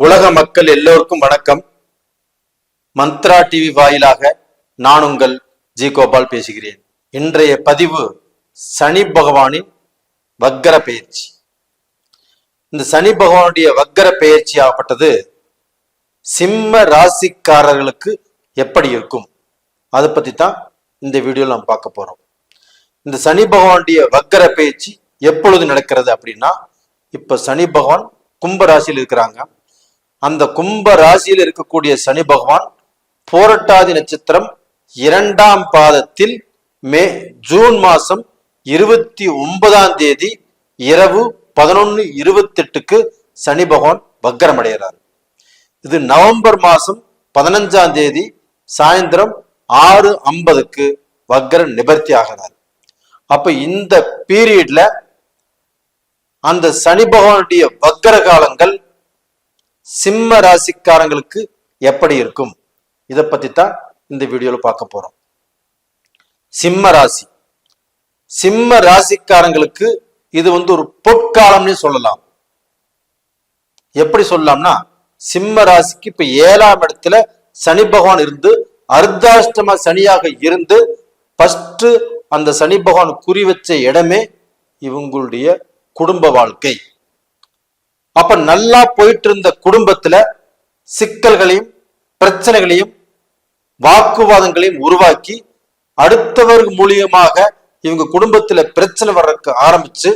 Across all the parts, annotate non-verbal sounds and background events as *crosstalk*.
உலக மக்கள் எல்லோருக்கும் வணக்கம். மந்த்ரா டிவி வாயிலாக நான் உங்கள் ஜி கோபால் பேசுகிறேன். இன்றைய பதிவு சனி பகவானின் வக்கர பெயர்ச்சி. இந்த சனி பகவானுடைய வக்கர பெயர்ச்சி ஆகப்பட்டது சிம்ம ராசிக்காரர்களுக்கு எப்படி இருக்கும்? அதை பத்தி தான் இந்த வீடியோவில் நம்ம பார்க்க போறோம். இந்த சனி பகவானுடைய வக்கர பெயர்ச்சி எப்பொழுது நடக்கிறது அப்படின்னா இப்ப சனி பகவான் கும்ப ராசியில் இருக்கிறாங்க. அந்த கும்ப ராசியில் இருக்கக்கூடிய சனி பகவான் போரட்டாதி நட்சத்திரம் இரண்டாம் பாதத்தில் மே ஜூன் மாசம் இருபத்தி ஒன்பதாம் தேதி இரவு பதினொன்னு இருபத்தெட்டுக்கு சனி பகவான் வக்கரம் அடைகிறார் இது நவம்பர் மாசம் பதினஞ்சாம் தேதி சாயந்தரம் ஆறு ஐம்பதுக்கு வக்கர நிவர்த்தி ஆகிறார். அப்ப இந்த பீரியட்ல அந்த சனி பகவானுடைய வக்கர காலங்கள் சிம்ம ராசிக்காரங்களுக்கு எப்படி இருக்கும்? இதை பத்தி தான் இந்த வீடியோல பார்க்க போறோம். சிம்ம ராசி. சிம்ம ராசிக்காரங்களுக்கு இது வந்து ஒரு பொற்காலம்னு சொல்லலாம். எப்படி சொல்லலாம்னா சிம்ம ராசிக்கு இப்ப ஏழாம் இடத்துல சனி பகவான் இருந்து அர்த்தாஷ்டம சனியாக இருந்து ஃபர்ஸ்ட் அந்த சனி பகவான் குறி வச்ச இடமே இவங்களுடைய குடும்ப வாழ்க்கை. அப்ப நல்லா போயிட்டு இருந்த குடும்பத்துல சிக்கல்களையும் பிரச்சனைகளையும் வாக்குவாதங்களையும் உருவாக்கி அடுத்தவர் மூலியமாக இவங்க குடும்பத்துல பிரச்சனை வர்றதுக்கு ஆரம்பிச்சு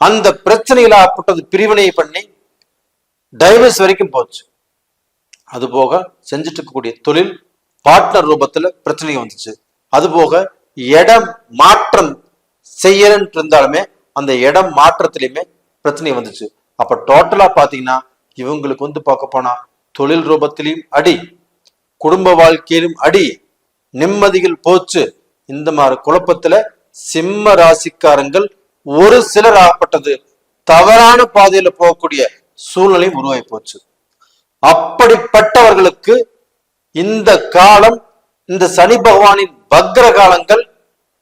அந்த பிரச்சனைகள் அப்பட்டது பிரிவினை பண்ணி டைவர்ஸ் வரைக்கும் போச்சு. அது போக செஞ்சுட்டு இருக்கக்கூடிய தொழில் பார்ட்னர் ரூபத்துல பிரச்சனை வந்துச்சு. அது போக இடம் மாற்றம் செய்யறன்ட்டு இருந்தாலுமே அந்த இடம் மாற்றத்திலையுமே பிரச்சனை வந்துச்சு. அப்ப டோட்டலா பாத்தீங்கன்னா இவங்களுக்கு வந்து பார்க்க போனா தொழில் ரூபத்திலையும் அடி குடும்ப வாழ்க்கையிலும் அடி நிம்மதிகள் போச்சு. இந்த மாதிரி குழப்பத்துல சிம்ம ராசிக்காரங்கள் ஒரு சிலர் ஆகப்பட்டது. தவறான பாதையில போகக்கூடிய சூழ்நிலையும் உருவாகி போச்சு. அப்படிப்பட்டவர்களுக்கு இந்த காலம் இந்த சனி பகவானின் பக்ர காலங்கள்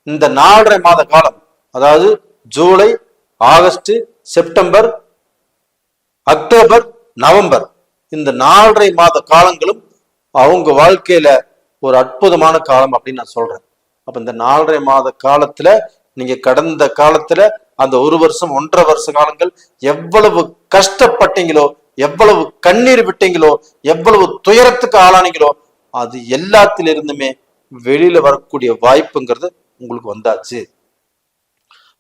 இந்த நாலரை மாத காலம் அதாவது July August September October November இந்த நாலரை மாத காலங்களும் அவங்க வாழ்க்கையில ஒரு அற்புதமான காலம் அப்படின்னு நான் சொல்றேன். அப்ப இந்த நாலரை மாத காலத்துல நீங்க கடந்த காலத்துல அந்த ஒரு வருஷம் ஒன்றரை வருஷ காலங்கள் எவ்வளவு கஷ்டப்பட்டீங்களோ எவ்வளவு கண்ணீர் விட்டீங்களோ எவ்வளவு துயரத்துக்கு ஆளானீங்களோ அது எல்லாத்திலிருந்துமே வெளியில வரக்கூடிய வாய்ப்புங்கிறது உங்களுக்கு வந்தாச்சு.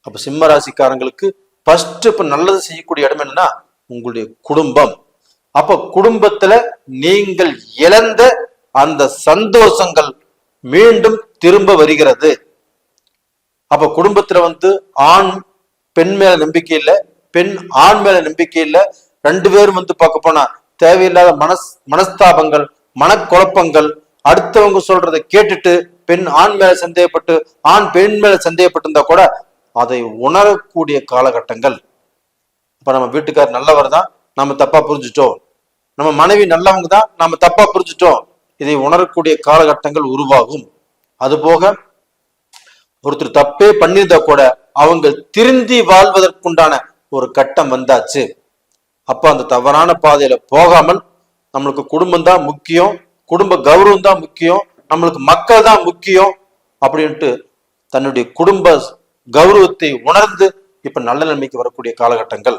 அப்ப சிம்ம ராசிக்காரங்களுக்கு ஃபர்ஸ்ட் இப்ப நல்லது செய்யக்கூடிய இடம் என்னன்னா உங்களுடைய குடும்பம். அப்ப குடும்பத்துல நீங்கள் இழந்த அந்த சந்தோஷங்கள் மீண்டும் திரும்ப வருகிறது. அப்ப குடும்பத்துல வந்து ஆண் பெண் மேல நம்பிக்கை இல்ல பெண் ஆண் மேல நம்பிக்கை இல்ல ரெண்டு பேரும் வந்து பார்க்க போனா தேவையில்லாத மனஸ் மனஸ்தாபங்கள் மனக்குழப்பங்கள் அடுத்தவங்க சொல்றதை கேட்டுட்டு பெண் ஆண் மேல சந்தேகப்பட்டு ஆண் பெண் மேல சந்தேகப்பட்டிருந்தா கூட அதை உணரக்கூடிய காலகட்டங்கள். இப்போ நம்ம வீட்டுக்கார் நல்லவர் தான் நம்ம தப்பா புரிஞ்சுட்டோம். நம்ம மனைவி நல்லவங்க தான் நம்ம தப்பா புரிஞ்சுட்டோம். இதை உணரக்கூடிய காலகட்டங்கள் உருவாகும். அதுபோக ஒருத்தர் தப்பே பண்ணியிருந்தா கூட அவங்க திருந்தி வாழ்வதற்குண்டான ஒரு கட்டம் வந்தாச்சு. அப்ப அந்த தவறான பாதையில போகாமல் நம்மளுக்கு குடும்பம் தான் முக்கியம் குடும்ப கௌரவம் தான் முக்கியம் நம்மளுக்கு மக்கள் தான் முக்கியம் அப்படின்ட்டு தன்னுடைய குடும்ப கௌரவத்தை உணர்ந்து இப்ப நல்ல நிலைமைக்கு வரக்கூடிய காலகட்டங்கள்.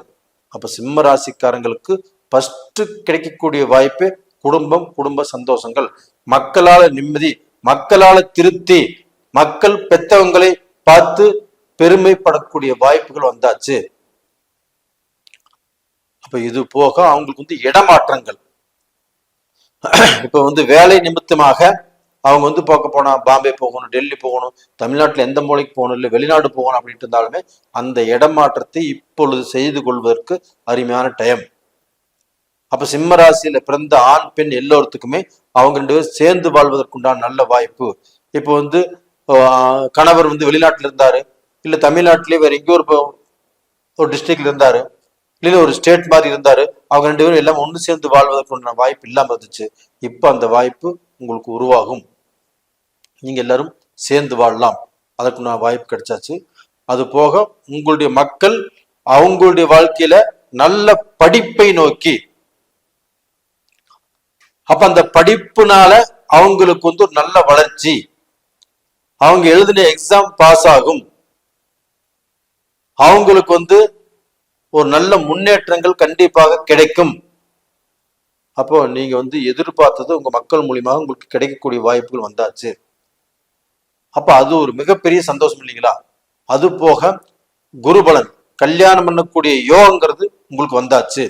அப்ப சிம்ம ராசிக்காரங்களுக்கு ஃபஸ்ட்டு கிடைக்கக்கூடிய வாய்ப்பு குடும்பம் குடும்ப சந்தோஷங்கள். மக்களால நிம்மதி மக்களால திருப்தி மக்கள் பெத்தவங்களை பார்த்து பெருமைப்படக்கூடிய வாய்ப்புகள் வந்தாச்சு. அப்ப இது போக அவங்களுக்கு வந்து இடமாற்றங்கள். இப்ப வந்து வேலை நிமித்தமாக அவங்க வந்து பார்க்க போனால் பாம்பே போகணும் டெல்லி போகணும் தமிழ்நாட்டில் எந்த மூலைக்கு போகணும் இல்லை வெளிநாடு போகணும் அப்படின்ட்டு இருந்தாலுமே அந்த இடமாற்றத்தை இப்பொழுது செய்து கொள்வதற்கு அருமையான டைம் அப்போ சிம்மராசியில் பிறந்த ஆண் பெண் எல்லோருத்துக்குமே அவங்க ரெண்டு பேரும் சேர்ந்து வாழ்வதற்குண்டான நல்ல வாய்ப்பு. இப்போ வந்து கணவர் வந்து வெளிநாட்டில் இருந்தார் இல்லை தமிழ்நாட்டிலே வேற எங்கேயோ ஒரு ஒரு டிஸ்ட்ரிக்ட்ல இருந்தார் இல்லை ஒரு ஸ்டேட் மாதிரி இருந்தார் அவங்க ரெண்டு பேரும் எல்லாம் ஒன்று சேர்ந்து வாழ்வதற்குண்டான வாய்ப்பு இல்லாமல் இருந்துச்சு. இப்போ அந்த வாய்ப்பு உங்களுக்கு உருவாகும். நீங்கள் எல்லாரும் சேர்ந்து வாழலாம். அதற்குண்டான வாய்ப்பு கிடைச்சாச்சு. அது போக உங்களுடைய மக்கள் அவங்களுடைய வாழ்க்கையில நல்ல படிப்பை நோக்கி. அப்ப அந்த படிப்புனால அவங்களுக்கு வந்து ஒரு நல்ல வளர்ச்சி. அவங்க எழுதின எக்ஸாம் பாஸ் ஆகும். அவங்களுக்கு வந்து ஒரு நல்ல முன்னேற்றங்கள் கண்டிப்பாக கிடைக்கும். அப்போ நீங்க வந்து எதிர்பார்த்தது உங்க மக்கள் மூலியமாக உங்களுக்கு கிடைக்கக்கூடிய வாய்ப்புகள் வந்தாச்சு. அப்ப அது ஒரு மிகப்பெரிய சந்தோஷம் இல்லைங்களா? அது போக குருபலன் கல்யாணம் பண்ணக்கூடிய யோகங்கிறது உங்களுக்கு வந்தாச்சு.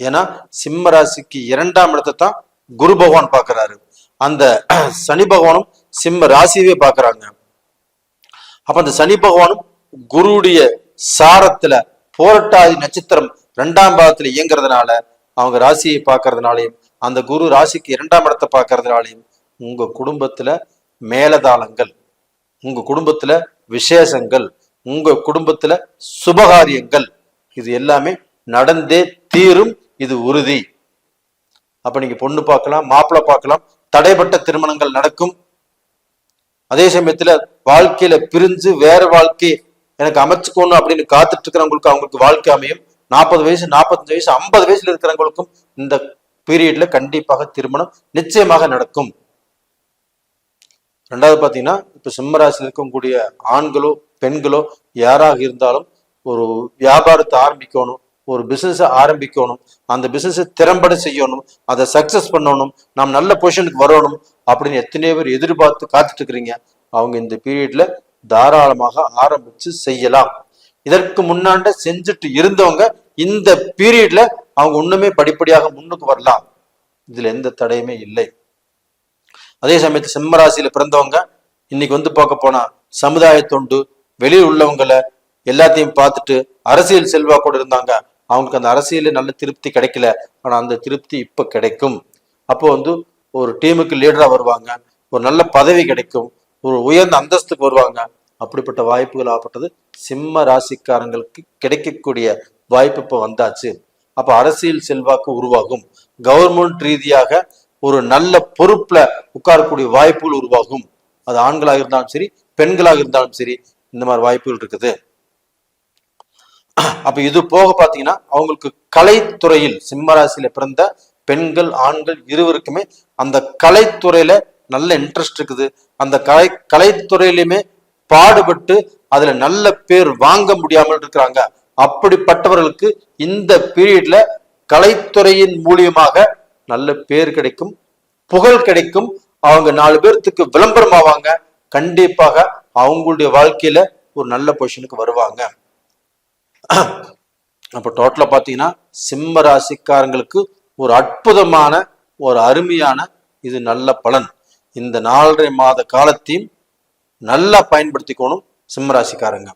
ஏன்னா சிம்ம ராசிக்கு இரண்டாம் இடத்தை தான் குரு பகவான் பார்க்கறாரு. அந்த *clears throat* சனி பகவானும் சிம்ம ராசியவே பார்க்கறாங்க. அப்ப அந்த சனி பகவானும் குருவுடைய சாரத்துல போரட்டாதி நட்சத்திரம் ரெண்டாம் பாகத்துல இயங்குறதுனால அவங்க ராசியை பார்க்கறதுனாலையும் அந்த குரு ராசிக்கு இரண்டாம் இடத்தை பார்க்கறதுனாலையும் உங்க குடும்பத்துல மேலதாளங்கள் உங்க குடும்பத்துல விசேஷங்கள் உங்க குடும்பத்துல சுபகாரியங்கள் இது எல்லாமே நடந்தே தீரும் இது உறுதி. அப்ப நீங்க பொண்ணு பார்க்கலாம் மாப்பிள்ளை பார்க்கலாம் தடைப்பட்ட திருமணங்கள் நடக்கும். அதே சமயத்துல வாழ்க்கையில பிரிஞ்சு வேற வாழ்க்கை எனக்கு அமைச்சுக்கணும் அப்படின்னு காத்துட்டு இருக்கிறவங்களுக்கு அவங்களுக்கு வாழ்க்கை அமையும். நாற்பது வயசு நாற்பத்தஞ்சு வயசு ஐம்பது வயசுல இருக்கிறவங்களுக்கும் இந்த பீரியட்ல கண்டிப்பாக திருமணம் நிச்சயமாக நடக்கும். ரெண்டாவது பார்த்தீங்கன்னா இப்போ சிம்மராசியில் இருக்கக்கூடிய ஆண்களோ பெண்களோ யாராக இருந்தாலும் ஒரு வியாபாரத்தை ஆரம்பிக்கணும் ஒரு பிஸ்னஸை ஆரம்பிக்கணும் அந்த பிஸ்னஸை திறம்பட செய்யணும் அதை சக்ஸஸ் பண்ணணும் நாம் நல்ல பொசிஷனுக்கு வரணும் அப்படின்னு எத்தனையோ பேர் எதிர்பார்த்து காத்துட்டு இருக்கிறீங்க. அவங்க இந்த பீரியட்ல தாராளமாக ஆரம்பிச்சு செய்யலாம். இதற்கு முன்னாண்ட செஞ்சுட்டு இருந்தவங்க இந்த பீரியட்ல அவங்க இன்னுமே படிப்படியாக முன்னுக்கு வரலாம். இதுல எந்த தடையுமே இல்லை. அதே சமயத்து சிம்மராசியில பிறந்தவங்க இன்னைக்கு வந்து பார்க்க போனா சமுதாய தொண்டு வெளியில் உள்ளவங்களை எல்லாத்தையும் பார்த்துட்டு அரசியல் செல்வாக்கோட இருந்தாங்க. அவங்களுக்கு அந்த அரசியல நல்ல திருப்தி கிடைக்கல. ஆனா அந்த திருப்தி இப்ப கிடைக்கும். அப்போ வந்து ஒரு டீமுக்கு லீடரா வருவாங்க. ஒரு நல்ல பதவி கிடைக்கும். ஒரு உயர்ந்த அந்தஸ்துக்கு வருவாங்க. அப்படிப்பட்ட வாய்ப்புகள் ஆகப்பட்டது. சிம்ம ராசிக்காரங்களுக்கு கிடைக்கக்கூடிய வாய்ப்பு இப்போ வந்தாச்சு. அப்போ அரசியல் செல்வாக்கு உருவாகும். கவர்மெண்ட் ரீதியாக ஒரு நல்ல பொறுப்புல உட்காரக்கூடிய வாய்ப்புகள் உருவாகும். அது ஆண்களாக இருந்தாலும் சரி பெண்களாக இருந்தாலும் சரி இந்த மாதிரி வாய்ப்புகள் இருக்குது. அப்ப இது போக பாத்தீங்கன்னா அவங்களுக்கு கலைத்துறையில் சிம்மராசியில பிறந்த பெண்கள் ஆண்கள் இருவருக்குமே அந்த கலைத்துறையில நல்ல இன்ட்ரெஸ்ட் இருக்குது. அந்த கலை கலைத்துறையிலுமே பாடுபட்டு அதுல நல்ல பேர் வாங்க முடியாமல் இருக்கிறாங்க. அப்படிப்பட்டவர்களுக்கு இந்த பீரியட்ல கலைத்துறையின் மூலியமாக நல்ல பேர் கிடைக்கும் புகழ் கிடைக்கும். அவங்க நாலு பேர்த்துக்கு விளம்பரம் ஆவாங்க கண்டிப்பாக அவங்களுடைய வாழ்க்கையில ஒரு நல்ல பொசிஷனுக்கு வருவாங்க. அப்ப டோட்டலா பாத்தீங்கன்னா சிம்ம ராசிக்காரங்களுக்கு ஒரு அற்புதமான ஒரு அருமையான இது நல்ல பலன். இந்த நாலரை மாத காலத்தையும் நல்லா பயன்படுத்திக்கணும் சிம்ம ராசிக்காரங்க.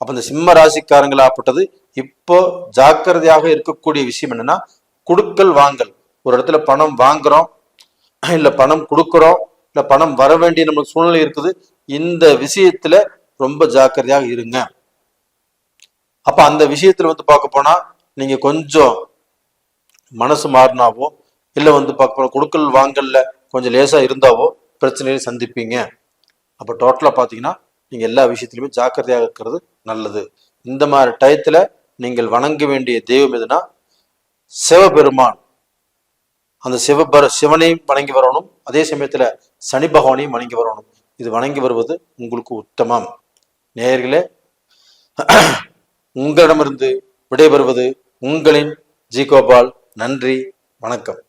அப்ப இந்த சிம்ம ராசிக்காரங்களாப்பட்டது இப்போ ஜாக்கிரதையாக இருக்கக்கூடிய விஷயம் என்னன்னா குடுக்கல் வாங்கல். ஒரு இடத்துல பணம் வாங்குறோம் இல்லை பணம் கொடுக்குறோம் இல்லை பணம் வர வேண்டிய நம்மளுக்கு சூழ்நிலை இருக்குது இந்த விஷயத்துல ரொம்ப ஜாக்கிரதையாக இருங்க. அப்ப அந்த விஷயத்துல வந்து பார்க்க போனா நீங்க கொஞ்சம் மனசு மாறினாவோ இல்லை வந்து பார்க்க போனா கொடுக்கல் வாங்கல்ல கொஞ்சம் லேசா இருந்தாவோ பிரச்சனையை சந்திப்பீங்க. அப்ப டோட்டலா பாத்தீங்கன்னா நீங்க எல்லா விஷயத்திலுமே ஜாக்கிரதையாக இருக்கிறது நல்லது. இந்த மாதிரி டயத்துல நீங்கள் வணங்க வேண்டிய தெய்வம் எதுனா சிவபெருமான். அந்த சிவபர சிவனையும் வணங்கி வரணும். அதே சமயத்துல சனி பகவானையும் வணங்கி வரணும். இது வணங்கி வருவது உங்களுக்கு உத்தமம். நேர்களே உங்களிடமிருந்து விடைபெறுவது உங்களின் ஜி கோபால். நன்றி வணக்கம்.